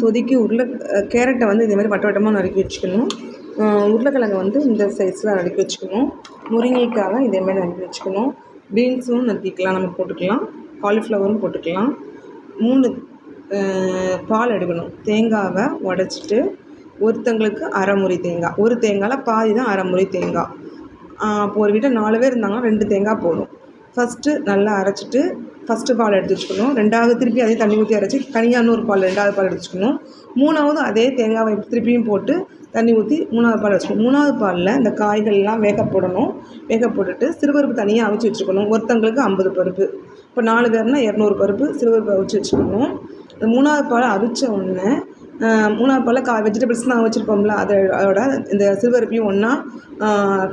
சொதுக்கி உருளை கேரட்டை வந்து இதேமாதிரி வட்ட வட்டமாக நறுக்கி வச்சுக்கணும். உருளைக்கிழங்க வந்து இந்த சைஸில் நறுக்கி வச்சுக்கணும். முருங்கைக்காவை இதேமாதிரி நறுக்கி வச்சுக்கணும். பீன்ஸும் நறுக்கிக்கலாம் நம்ம போட்டுக்கலாம். காலிஃப்ளவரும் போட்டுக்கலாம். மூணு பால் எடுக்கணும். தேங்காவை உடச்சிட்டு ஒருத்தங்களுக்கு அரை முறி தேங்காய். ஒரு தேங்காயில் பாதி தான் அரை முறி தேங்காய். அப்போ ஒரு வீட்டில் நாலு பேர் இருந்தாங்கன்னா ரெண்டு தேங்காய் போதும். ஃபஸ்ட்டு நல்லா அரைச்சிட்டு ஃபஸ்ட்டு பால் எடுத்து வச்சுக்கணும். ரெண்டாவது திருப்பி அதே தண்ணி ஊற்றி அரைச்சி தனியாக இன்னொரு பால் ரெண்டாவது பால் எடுத்து வச்சுக்கணும். மூணாவது அதே தேங்காவை திருப்பியும் போட்டு தண்ணி ஊற்றி மூணாவது பால் வச்சுக்கணும். மூணாவது பாலில் இந்த காய்கள்லாம் வேக போடணும். வேக போட்டுட்டு சிறுபருப்பு தனியாக அவிச்சு வச்சுக்கணும் ஒருத்தங்களுக்கு ஐம்பது பருப்பு. இப்போ நாலு பேர்னால் இரநூறு பருப்பு சிறுபருப்பு அவிச்சு வச்சுக்கணும். இந்த மூணாவது பால் அவிச்ச உடனே மூணாவது போல் கா வெஜிடபிள்ஸ்லாம் வச்சுருப்போம்ல அதை அதோட இந்த சிறுபருப்பையும் ஒன்றா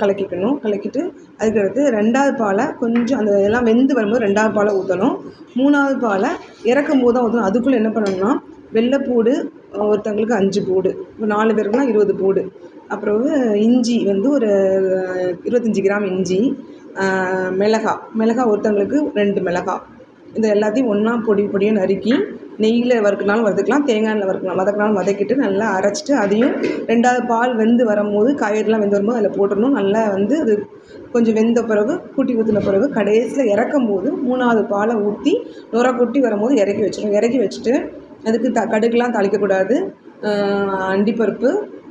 கலக்கிக்கணும். கலக்கிட்டு அதுக்கடுத்து ரெண்டாவது பாலை கொஞ்சம் அந்த எல்லாம் வெந்து வரும்போது ரெண்டாவது பாலை ஊற்றணும் மூணாவது பாலை இறக்கும் போது தான் ஊற்றணும் அதுக்குள்ளே என்ன பண்ணணும்னா வெள்ளைப்பூடு ஒருத்தவங்களுக்கு அஞ்சு பூடு. இப்போ நாலு பேருக்குனா இருபது பூடு. அப்புறம் இஞ்சி வந்து ஒரு இருபத்தஞ்சி கிராம் இஞ்சி மிளகா மிளகா ஒருத்தவங்களுக்கு ரெண்டு மிளகா இது எல்லாத்தையும் ஒன்றா பொடி பொடியாக நறுக்கி நெய்யில் வறுக்கினாலும் வறுத்துக்கலாம் தேங்காய் வறுக்கலாம். வதக்கினாலும் வதக்கிட்டு நல்லா அரைச்சிட்டு அதையும் ரெண்டாவது பால் வெந்து வரும்போது காய்கறிலாம் வெந்து வரும்போது அதில் போட்டுடணும். நல்லா வந்து அது கொஞ்சம் வெந்த பிறகு கூட்டி ஊற்றின பிறகு கடைசியில் இறக்கும் போது மூணாவது பாலை ஊற்றி நுர கொட்டி வரும்போது இறக்கி வச்சிடணும். இறக்கி வச்சுட்டு அதுக்கு த கடுகுலாம் தாளிக்கக்கூடாது. அண்டிப்பருப்பு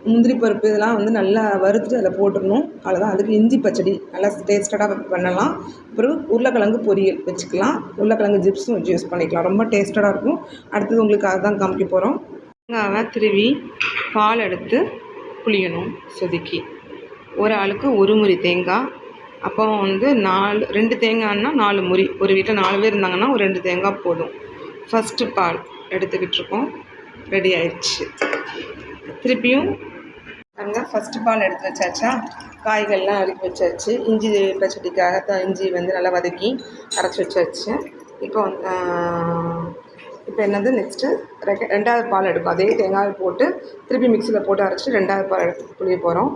முந்திரி பருப்பு இதெல்லாம் வந்து நல்லா வறுத்துட்டு அதில் போட்டுடணும். அவ்வளோதான் அதுக்கு இஞ்சி பச்சடி நல்லா டேஸ்டடாக பண்ணலாம். அப்புறம் உருளைக்கிழங்கு பொரியல் வச்சுக்கலாம். உருளைக்கிழங்கு ஜிப்ஸும் வச்சு யூஸ் பண்ணிக்கலாம். ரொம்ப டேஸ்டடாக இருக்கும். அடுத்தது உங்களுக்கு அதுதான் காமிக்க போகிறோம் தேங்காவை திருவி பால் எடுத்து புளியணும் சொதுக்கி. ஒரு ஆளுக்கு ஒரு முறி தேங்காய். அப்போ வந்து நாலு ரெண்டு தேங்காய்னா நாலு முறி. ஒரு வீட்டில் நாலு பேர் இருந்தாங்கன்னா ஒரு ரெண்டு தேங்காய் போதும். ஃபஸ்ட்டு பால் எடுத்துக்கிட்டு இருக்கோம். ரெடி ஆயிடுச்சு திருப்பியும் பாருங்க ஃபஸ்ட்டு பால் எடுத்து வச்சாச்சா? காய்கள்லாம் அறுக்கி வச்சாச்சு. இஞ்சி பச்சடிக்காக த இஞ்சி வந்து நல்லா வதக்கி அரைச்சி வச்சாச்சு. இப்போ இப்போ என்னது? நெக்ஸ்ட்டு ரெக்க ரெண்டாவது பால் எடுக்கும் அதே தேங்காய் போட்டு திருப்பி மிக்சியில் போட்டு அரைச்சிட்டு ரெண்டாவது பால் எடுத்து புளிய போகிறோம்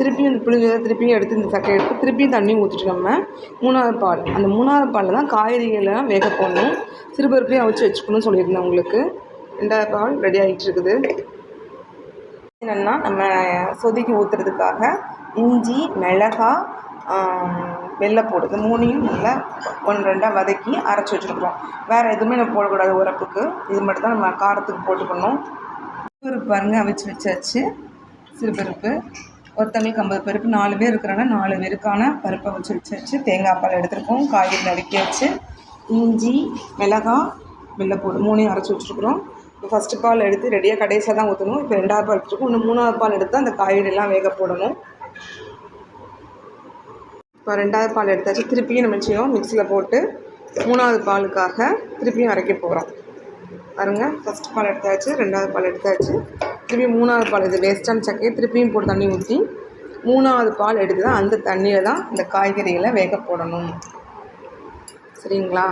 திருப்பியும் இந்த புளிஞ்சதை திருப்பியும் எடுத்து இந்த சக்கையை எடுத்து திருப்பியும் தண்ணி ஊற்றிட்டு நம்ம மூணாவது பால். அந்த மூணாவது பாலில் தான் காய்கறிகள்லாம் வேக போடணும். சிறுபருப்பையும் அவிச்சு வச்சுக்கணும்னு சொல்லியிருந்தேன் உங்களுக்கு. ரெண்டாவது பால் ரெடி ஆகிட்டு இருக்குது என்னென்னா நம்ம சொதுக்கி ஊற்றுறதுக்காக இஞ்சி மிளகா வெள்ளைப்பூடு இது மூணையும் நல்லா ஒன்று ரெண்டாக வதக்கி அரைச்சி வச்சுருக்குறோம். வேறு எதுவுமே நம்ம போடக்கூடாது உரப்புக்கு. இது மட்டும் தான் நம்ம காரத்துக்கு போட்டுக்கணும். சிறுபருப்பு பாருங்கள் அவிச்சு வச்சாச்சு. சிறுபருப்பு. ஒருத்தவங்களுக்கு ஐம்பது பருப்பு நாலு பேர் இருக்கிறோன்னா நாலு பேருக்கான பருப்பை வச்சு வச்சு வச்சு தேங்காய் பால் எடுத்துருக்கோம் காய்கறி நறுக்கி வச்சு. இஞ்சி மிளகாய் வெள்ளைப்பூடு மூணையும் அரைச்சி வச்சுருக்குறோம். இப்போ ஃபஸ்ட்டு பால் எடுத்து ரெடியாக கடைசியாக தான் ஊற்றணும் இப்போ ரெண்டாவது பால் எடுத்துருக்கோம். இன்னும் மூணாவது பால் எடுத்து அந்த காய்கறிலாம் வேக போடணும். இப்போ ரெண்டாவது பால் எடுத்தாச்சு. திருப்பியும் நம்ம செய்வோம். மிக்சியில் போட்டு மூணாவது பாலுக்காக திருப்பியும் அரைக்க போகிறோம் பாருங்கள் ஃபஸ்ட் பால் எடுத்தாச்சு ரெண்டாவது பால் எடுத்தாச்சு. திருப்பி மூணாவது பால் இது வேஸ்ட்டான சக்கையை திருப்பியும் போட்டு தண்ணி ஊற்றி மூணாவது பால் எடுத்து தான் அந்த தண்ணியில் தான் இந்த காய்கறிகளை வேக போடணும். சரிங்களா?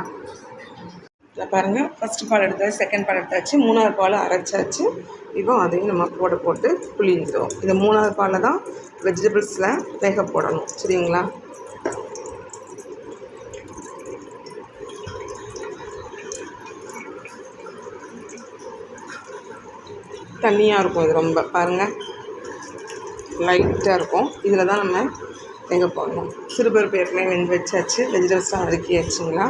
இதில் பாருங்கள் ஃபஸ்ட்டு பால் எடுத்தாச்சு செகண்ட் பால் எடுத்தாச்சு மூணாவது பால் அரைச்சாச்சு. இப்போ அதையும் நம்ம போட போட்டு புளிஞ்சிடும் இந்த மூணாவது பாலில் தான் வெஜிடபிள்ஸில் வேக போடணும். சரிங்களா? தண்ணியாக இருக்கும் இது ரொம்ப. பாருங்கள் லைட்டாக இருக்கும். இதில் தான் நம்ம எங்கே போடணும் சிறுபருப்பு ஏற்கனவே வெந்து வச்சாச்சு. வெஜிடபிள்ஸ்லாம் வதக்கியாச்சுங்களா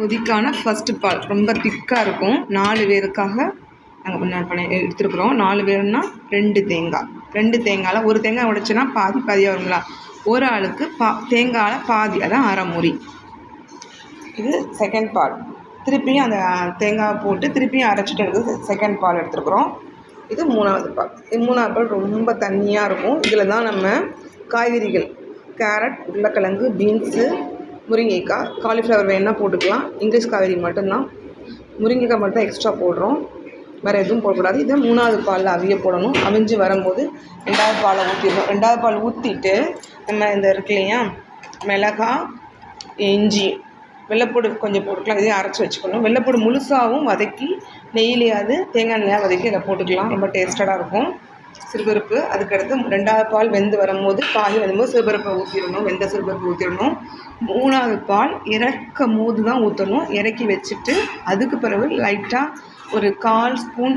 கொதிக்கான ஃபஸ்ட்டு பால் ரொம்ப திக்காக இருக்கும். நாலு பேருக்காக நாங்கள் பண்ண எடுத்துருக்குறோம். நாலு பேருன்னா ரெண்டு தேங்காய். ரெண்டு தேங்காயில் ஒரு தேங்காய் உடைச்சுன்னா பாதி பாதியாக வருங்களா? ஒரு ஆளுக்கு பா தேங்காயில் பாதி. அதான் அரை முறி இது செகண்ட் பால் திருப்பியும் அந்த தேங்காய் போட்டு திருப்பியும் அரைச்சிட்டு எடுத்து செகண்ட் பால் எடுத்துருக்குறோம். இது மூணாவது பால். இது மூணாவது பால் ரொம்ப தண்ணியாக இருக்கும். இதில் தான் நம்ம காய்கறிகள் கேரட் உருளைக்கிழங்கு பீன்ஸு முருங்கைக்காய் காலிஃப்ளவர் வேணால் போட்டுக்கலாம். இங்கிலீஷ் காய்கறி மட்டும்தான். முருங்கைக்காய் மட்டும் எக்ஸ்ட்ரா போடுறோம். வேறு எதுவும் போடக்கூடாது. இதை மூணாவது பாலில் அவிய போடணும். அவிஞ்சு வரும்போது ரெண்டாவது பாலை ஊற்றிடணும் ரெண்டாவது பால் ஊற்றிட்டு நம்ம இந்த இருக்கு இல்லையா மிளகாய் இஞ்சி வெள்ளைப்பூடு கொஞ்சம் போட்டுக்கலாம் இதையும் அரைச்சி வச்சுக்கணும். வெள்ளைப்பூடு முழுசாகவும் வதக்கி நெய்யிலையாவது தேங்காய் நெய்யாக வதக்கி அதை போட்டுக்கலாம். ரொம்ப டேஸ்டடாக இருக்கும். சிறுபருப்பு அதுக்கடுத்து ரெண்டாவது பால் வெந்து வரும்போது காய் வரும்போது சிறுபருப்பை ஊற்றிடணும் வெந்த சிறுபருப்பு ஊற்றிடணும் மூணாவது பால் இறக்கும் போது தான் ஊற்றணும் இறக்கி வச்சுட்டு அதுக்கு பிறகு லைட்டாக ஒரு கால் ஸ்பூன்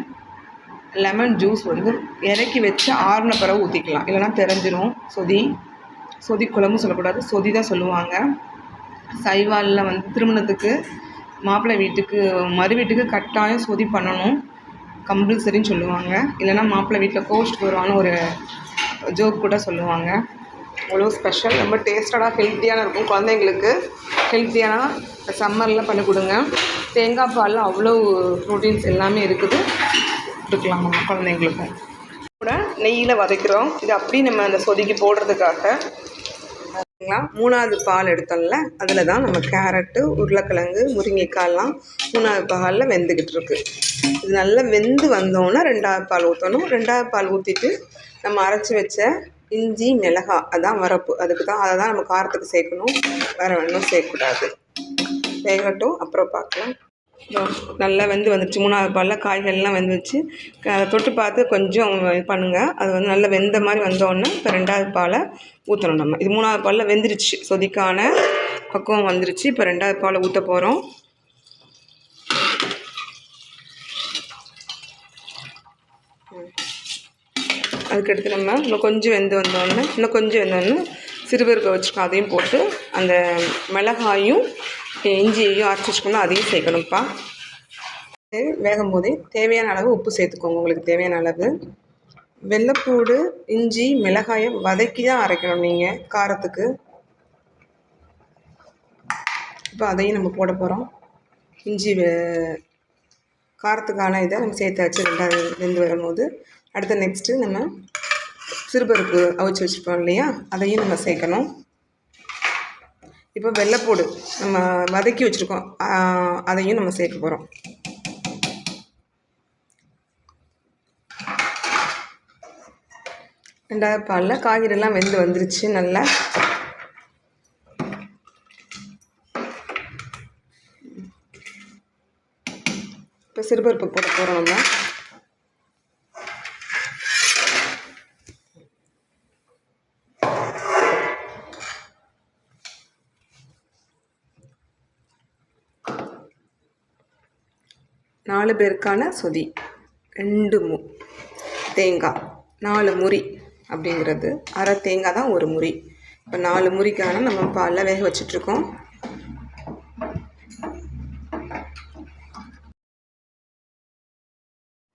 லெமன் ஜூஸ் வந்து இறக்கி வச்சு ஆறுன பிறகு ஊற்றிக்கலாம் இல்லைனா தெரிஞ்சிடும் சொதி சொதி குழம்பு சொல்லக்கூடாது. சொதி தான் சொல்லுவாங்க. சைவாலில் வந்து திருமணத்துக்கு மாப்பிள்ளை வீட்டுக்கு மறு வீட்டுக்கு கட்டாயம் சொதி பண்ணணும். கம்பல்சரின்னு சொல்லுவாங்க. இல்லைன்னா மாப்பிள்ளை வீட்டில் கோஸ்ட் வருவான்னு ஒரு ஜோக் கூட சொல்லுவாங்க. அவ்வளோ ஸ்பெஷல் ரொம்ப டேஸ்டடாக ஹெல்த்தியான இருக்கும் குழந்தைங்களுக்கு. ஹெல்த்தியான சம்மரில் பண்ணி கொடுங்க. தேங்காய் பாலில் அவ்வளோ ப்ரோட்டீன்ஸ் எல்லாமே இருக்குது. கொடுக்கலாம் நம்ம குழந்தைங்களுக்கும் கூட நெய்யில் வதக்கிறோம். இது அப்படியே நம்ம அந்த சொதிக்கு போடுறதுக்காக சரிங்களா மூணாவது பால் எடுத்தோம்ல அதில் தான் நம்ம கேரட்டு உருளைக்கிழங்கு முருங்கைக்காய்லாம் மூணாவது பாலில் வெந்துக்கிட்டு இருக்கு. இது நல்லா வெந்து வந்தோன்னே ரெண்டாவது பால் ஊற்றணும் ரெண்டாவது பால் ஊற்றிட்டு நம்ம அரைச்சி வச்ச இஞ்சி மிளகாய் அதான் வரப்பு. அதுக்கு தான் அதை தான் நம்ம காரத்துக்கு சேர்க்கணும். வேறு ஒன்றும் சேர்க்கக்கூடாது. வேகட்டும். அப்புறம் பார்க்கலாம். நல்லா வெந்து வந்துடுச்சு மூணாவது பாலில் காய்கறிலாம் வெந்துச்சு தொட்டு பார்த்து கொஞ்சம் பண்ணுங்கள் அது வந்து நல்லா வெந்த மாதிரி வந்தோடனே இப்போ ரெண்டாவது பாலை ஊற்றணும் நம்ம. இது மூணாவது பாலில் வெந்துருச்சு. சொதிக்கான பக்குவம் வந்துருச்சு. இப்போ ரெண்டாவது பாலை ஊற்ற போகிறோம் அதுக்கடுத்து நம்ம இன்னும் கொஞ்சம் வெந்து வந்தோடனே இன்னும் கொஞ்சம் வெந்தோடனே சிறுபருப்பை வச்சுருக்கோம் அதையும் போட்டு அந்த மிளகாயும் இஞ்சியையும் அரைச்சி வச்சுக்கணும் அதையும் சேர்க்கணும்ப்பா. வேகும் போதே தேவையான அளவு உப்பு சேர்த்துக்கோங்க. உங்களுக்கு தேவையான அளவு. வெள்ளைப்பூடு இஞ்சி மிளகாயை வதக்கி தான் அரைக்கணும் நீங்கள் காரத்துக்கு. இப்போ அதையும் நம்ம போட போகிறோம் இஞ்சி காரத்துக்கான இதை நம்ம சேர்த்தாச்சு ரெண்டாவது வெந்து வரும்போது அடுத்து நெக்ஸ்ட்டு நம்ம சிறுபருப்பு அவிச்சு வச்சுருப்போம் இல்லையா? அதையும் நம்ம சேர்க்கணும். இப்போ வெள்ளைப்பூடு நம்ம வதக்கி வச்சுருக்கோம். அதையும் நம்ம சேர்க்க போகிறோம் ரெண்டாவது பாலில் காய்கறிலாம் வெந்து வந்துருச்சு. நல்லா. இப்போ சிறுபருப்பு போட போகிறோம் நம்ம. நாலு பேருக்கான சொதி. ரெண்டு மு தேங்காய் நாலு முறி அப்படிங்கிறது. அரை தேங்காய் தான் ஒரு முறி. இப்போ நாலு முறிக்கான நம்ம பாலில் வேக வச்சிட்ருக்கோம்.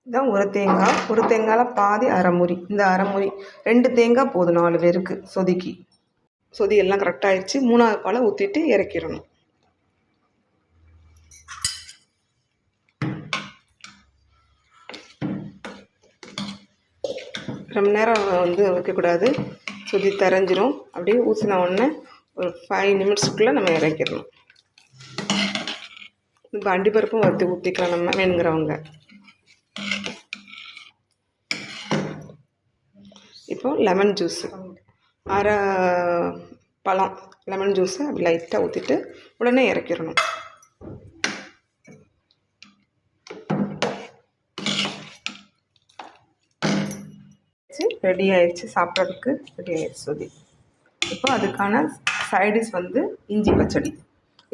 இதான் ஒரு தேங்காய் ஒரு தேங்காயில் பாதி அரைமுறி இந்த அரைமுறி ரெண்டு தேங்காய் போதும் நாலு பேருக்கு சொதிக்கு. சொதி எல்லாம் கரெக்டாகிடுச்சு மூணாவது பாலை ஊற்றிட்டு இறக்கிடணும். ரொம்ப நேரம் வந்து வைக்கக்கூடாது. சுற்றி தரைஞ்சிரும். அப்படியே ஊசின உடனே ஒரு ஃபைவ் நிமிட்ஸ்க்குள்ளே நம்ம இறக்கிடணும். இப்போ அண்டிப்பருப்பும் வறுத்து ஊற்றிக்கலாம் நம்ம வேணுங்கிறவங்க. இப்போ லெமன் ஜூஸு அரை பழம் லெமன் ஜூஸை அப்படி லைட்டாக ஊற்றிட்டு உடனே இறக்கிடணும். ரெடி ஆயிடுச்சு சாப்பிட்றதுக்கு ரெடி ஆயிடுச்சு சுதி இப்போ அதுக்கான சைடிஷ் வந்து இஞ்சி பச்சடி.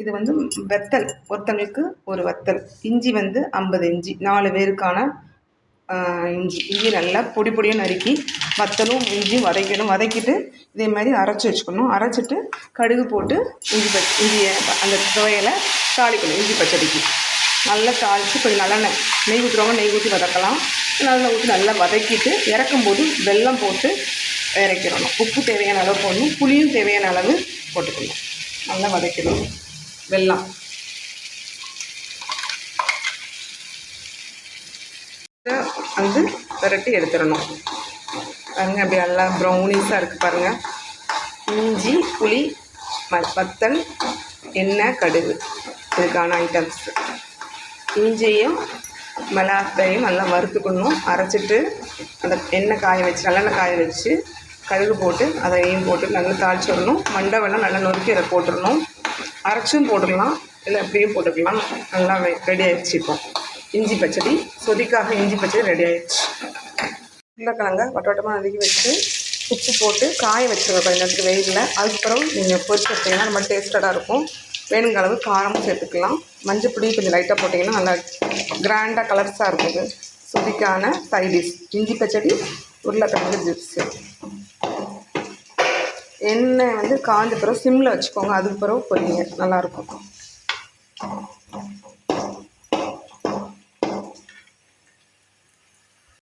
இது வந்து வெத்தல் ஒருத்தங்களுக்கு ஒரு வத்தல். இஞ்சி வந்து ஐம்பது இஞ்சி நாலு பேருக்கான இஞ்சி. இஞ்சி நல்லா பொடி பொடியாக நறுக்கி வத்தலும் இஞ்சியும் வதக்கணும் வதக்கிட்டு இதே மாதிரி அரைச்சி வச்சுக்கணும். அரைச்சிட்டு கடுகு போட்டு இஞ்சி பச்ச இஞ்சியை அந்த துவையலை தாளிக்கணும் இஞ்சி பச்சடிக்கு. நல்லா தாளித்து கொஞ்சம் நல்லெண்ணெய் நெய் ஊற்றுறவங்க நெய் ஊற்றி வதக்கலாம். நல்லா ஊற்றி நல்லா வதக்கிட்டு இறக்கும்போது வெல்லம் போட்டு இறக்கிடணும். உப்பு தேவையான அளவு போடணும். புளியும் தேவையான அளவு போட்டுக்கணும். நல்லா வதக்கிடணும். வெல்லம். வந்து விரட்டி எடுத்துடணும். பாருங்க அப்படி நல்லா ப்ரௌனிஸாக இருக்குது பாருங்கள் இஞ்சி புளி வத்தல் எண்ணெய் கடுகு. இதுக்கான ஐட்டம்ஸ் இஞ்சியும் மிளகாத்தையும் நல்லா வறுத்துக்கணும். அரைச்சிட்டு அந்த எண்ணெய் காய வச்சு நல்லெண்ணெய் காய வச்சு கடுகு போட்டு அதையும் போட்டு நல்லா தாளிச்சு விடணும் மண்டை வெல்லம் நல்லா நொறுக்கி அதை போட்டுடணும். அரைச்சும் போட்டுடலாம் இல்லை அப்படியும் போட்டுக்கலாம். நல்லா ரெடி ஆகிடுச்சு இப்போ. இஞ்சி பச்சடி சொதிக்காக இஞ்சி பச்சடி ரெடி ஆகிடுச்சு உருளைக்கிழங்க வட்டோட்டமாக நறுக்கி வச்சு உப்பு போட்டு காய வச்சுருங்க கொஞ்ச நேரத்துக்கு வெயிலில். அதுக்கப்புறம் நீங்கள் பொரிச்சு வச்சிங்கன்னா ரொம்ப டேஸ்டடாக இருக்கும். வேணுங்க அளவு காரமும் சேர்த்துக்கலாம். மஞ்சள் பொடி கொஞ்சம் லைட்டாக போட்டிங்கன்னா நல்லா கிராண்டாக கலர்ஸாக இருக்குது. சுதிக்கான சைடிஷ் இஞ்சி பச்சடி உருளைக்கிழங்கு ஜிப்ஸு எண்ணெய் வந்து காஞ்ச பிறகு சிம்மில் வச்சுக்கோங்க. அதுக்கு பிறகு பொரிங்க நல்லாயிருக்கும்.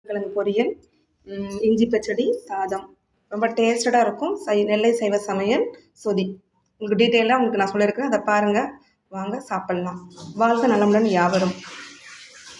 கிழங்கு பொரியல் இஞ்சி பச்சடி சாதம். ரொம்ப டேஸ்டடாக இருக்கும். சை நெல்லை சைவ சமையல் சொதி. உங்களுக்கு டீட்டெயிலாக உங்களுக்கு நான் சொல்லியிருக்கேன் அதை பாருங்கள் வாங்க சாப்பிட்லாம். வாழ்க்கை நலமுடன் யாவரும்.